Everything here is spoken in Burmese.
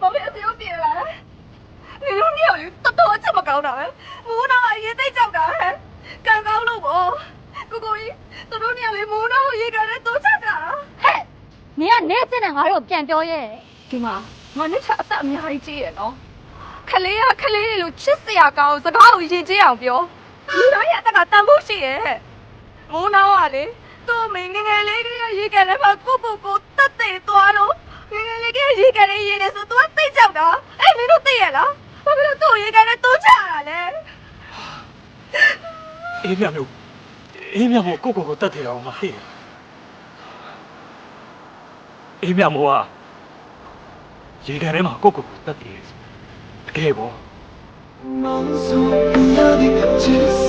မမေအသေးပြေလာတယ်။ဒီလိုမျိုးတော်တော်ချက်မကောင်းတာပဲ။မိုးတော့အရေးသိကြောက်တာဟဲ့။ကံကောင်းလို့ပေါ့။ကိုကိုကြီးတို့တို့ညလေးမိုးတော့ရေးကြတဲ့တော့ချက်တာဟဲ့နင်ကနေစစ်နဲ့ငါတို့ပြန်ပြောရဲ။ဒီမှာငါနဲ့ချက်အသက်အများကြီးကြီးရနော်။ခလေးကခလေးလေးလို့ချစ်စရာကောင်းစကားကိုယဉ်ကျေးအောင်ပြော။လူတိုင်းရဲ့အသက်ကတန်ဖို့ရှိရဲ့။မိုးတော့ကလေသူ့မင်းငယ်ငယ်လေးကရေးကြတယ်မှာကိုကိုကိုတက် ရေကန်နေရေနေဆို तू ကသိကြောက်တာအဲ့မင်းတို့သိရလားဘာဖြစ်လို့သူ့ကိုရေကန်နဲ့တိုးချတာလဲအေးမြမျိုးအေးမြမို့ကိုကိုကိုတတ်တယ်အောင်မသိအေးမြမို့ကရေကန်ထဲမှာကိုကိုကိုတတ်တယ်တကယ်ပေါ့ Monsoon, now we got to